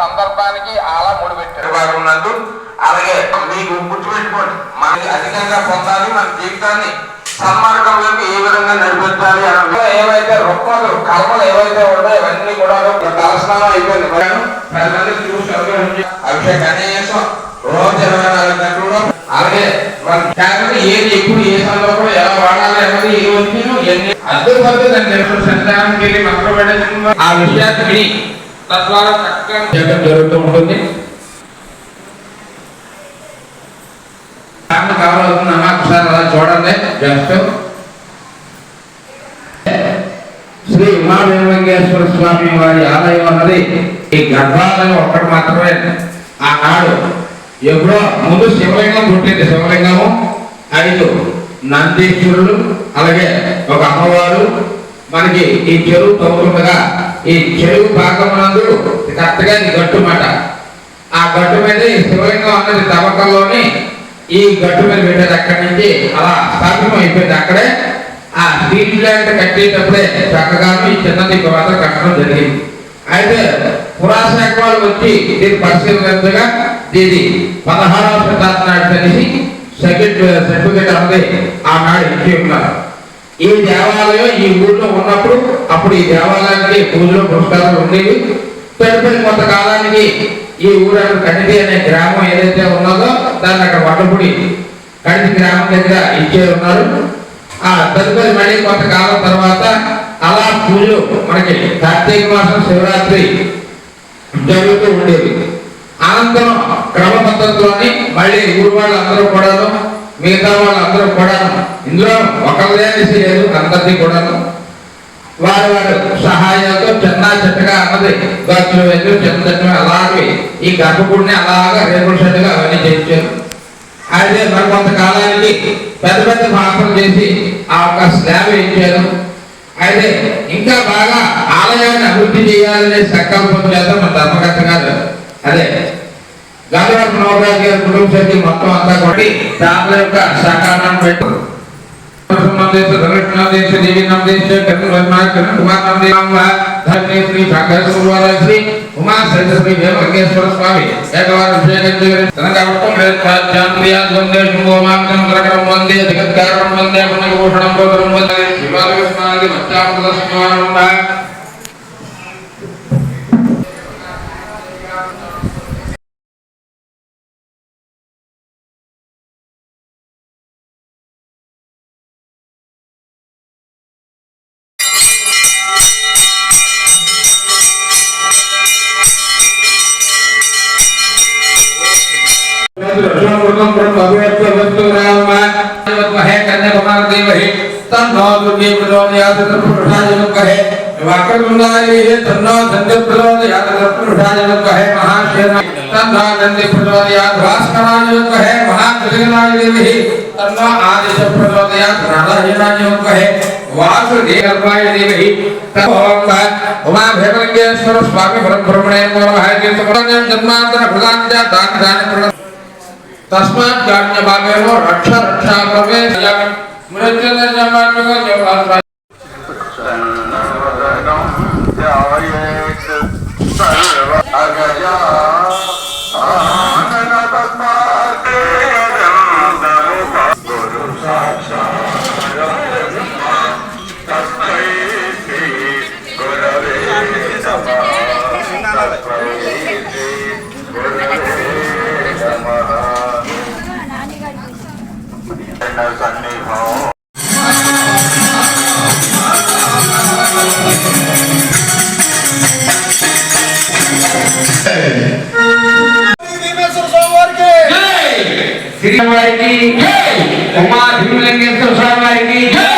సందర్భానికి అలా ముడిపెట్టారు. నందు అలాగే మీకు గుర్తుపెట్టుకోండి మనకి అధికంగా పొందాలి మన జీవితాన్ని. సన్మార్గంలోకి ఏ విధంగా నడిపించాలి అని ఏవైతే రుక్మలు కర్మలు ఏవైతే ఉన్నాయో ఇవన్నీ కూడా తలస్నానం అయిపోయింది. పది మంది అభిషేక్ కనీసం రోజు ఇరవై నాలుగు గంటలు అలాగే మన కాకపోతే ఏది ఎప్పుడు ఏ సందర్భంలో ఎలా వాడాలి రోజు ఎన్ని అద్భుతమైన దాన్ని తెలుసు సంతానానికి వెళ్ళి మంత్రం పెట్టేసి ఆ విషయాన్ని విని తద్వారా చక్కగా చేయడం జరుగుతూ ఉంటుంది. కావాలవుతుందమ్మా ఒకసారి అలా చూడండి. జస్ట్ శ్రీ ఉమావేంకటేశ్వర స్వామి వారి ఆలయం అన్నది ఈ గర్భాలయం ఒక్కటి మాత్రమే. ఆనాడు ఎప్పుడో ముందు శివలింగం పుట్టింది. శివలింగము ఐదు. నందీశ్వరుడు అలాగే ఒక అమ్మవారు మనకి ఈ చెరువు తవ్వుతుండగా ఈ చెరువు భాగమునందు కరెక్ట్గా ఇది గట్టు మాట. ఆ గట్టు మీద ఈ శివలింగం అన్నది తవ్వకంలోని ఈ గట్టు మీద పెట్టేది అక్కడి నుంచి అలా స్థాపితం అయిపోయింది అక్కడే. ఆ స్టీల్ ప్లాంట్ కట్టేటప్పుడే చక్కగాను ఈ చిన్న మాత్రం కట్టడం జరిగింది. అయితే పురాశాఖ వాళ్ళు వచ్చి దీన్ని పరిశీలించగా దీన్ని పదహారవ శతాబ్దం నాటి తెలిసి సర్టిఫికెట్ సర్టిఫికెట్ అన్నది ఆనాడు ఇచ్చి ఉన్నారు ఈ దేవాలయం ఈ ఊళ్ళో ఉన్నప్పుడు అప్పుడు ఈ దేవాలయానికి పూజలు పురస్కారాలు ఉండేవి. తదుపరి కొంతకాలానికి ఈ ఊరు కణితి అనే గ్రామం ఏదైతే ఉన్నదో దాన్ని అక్కడ వడ్డపుడి కణితి గ్రామం దగ్గర ఇచ్చే ఉన్నారు. ఆ తదుపరి మళ్ళీ కొంతకాలం తర్వాత అలా పూజలు మనకి కార్తీక మాసం శివరాత్రి జరుగుతూ ఉండేది అనంతరం క్రమ మళ్ళీ ఊరు వాళ్ళందరూ కూడాను మిగతా వాళ్ళందరూ కూడాను ఇందులో ఒకరిదే అనేసి లేదు అందరిది కూడాను. వారి వారి సహాయంతో చిన్న చెట్టుగా అన్నది గచ్చులు వేసి చిన్న చెట్టు అలాగే ఈ గర్భగుడిని అలాగా రేపుల చెట్టుగా అవన్నీ చేయించారు. అయితే మరి కొంతకాలానికి పెద్ద పెద్ద మార్పులు చేసి ఆ యొక్క స్లాబ్ వేయించారు. అయితే ఇంకా బాగా ఆలయాన్ని అభివృద్ధి చేయాలనే సంకల్పం చేత మన ధర్మకర్త గారు అదే గంగవరపు నవరాజు గారి కుటుంబ సభ్యులు మొత్తం అంతా కొట్టి దాని యొక్క సహకారాన్ని పెట్టు ఉమా సహిత వేమకేశ్వర స్వామి ఏకవార అభిషేకం చేయగలిగిన తనకు అవటం లేదు చాంద్రియా ద్వందే శుభోమాంకం కరకరం వందే జగత్కారణం వందే పుణ్యభూషణం గోత్రం వందే శివాలయ స్నాది మత్స్యామృత స్నానం रक्षणकृतं ब्रह्मवेत्तवस्तुरामहे कन्याकुमारदेवहि तन्नो दुर्गे प्रचोदयात् तत्पुरुषायनुकहे वाक्यकुण्डायैः तन्नो धन्यप्रचोदयात् तत्पुरुषायनुकहे महाशेन तन्नो गन्धि प्रचोदयात् भास्करायनुकहे महाकृतिकरायदेवः तन्नो आदिश प्रचोदयात् राधाहीनायनुकहे वासुदेवर्पायदेवहि तपोम उमा भैरवलिंगेश्वर स्वामी ब्रह्मणे नमः जन्मांतर भगवान जा दान दान ఉమా భేమలింగేశ్వర స్వామి బ్రహ్మణే నమః కీర్తనం జన్మాంతర ప్రదాన దాని దాని श्री स्वामी की उमा भीमलिंगेश्वर स्वामी की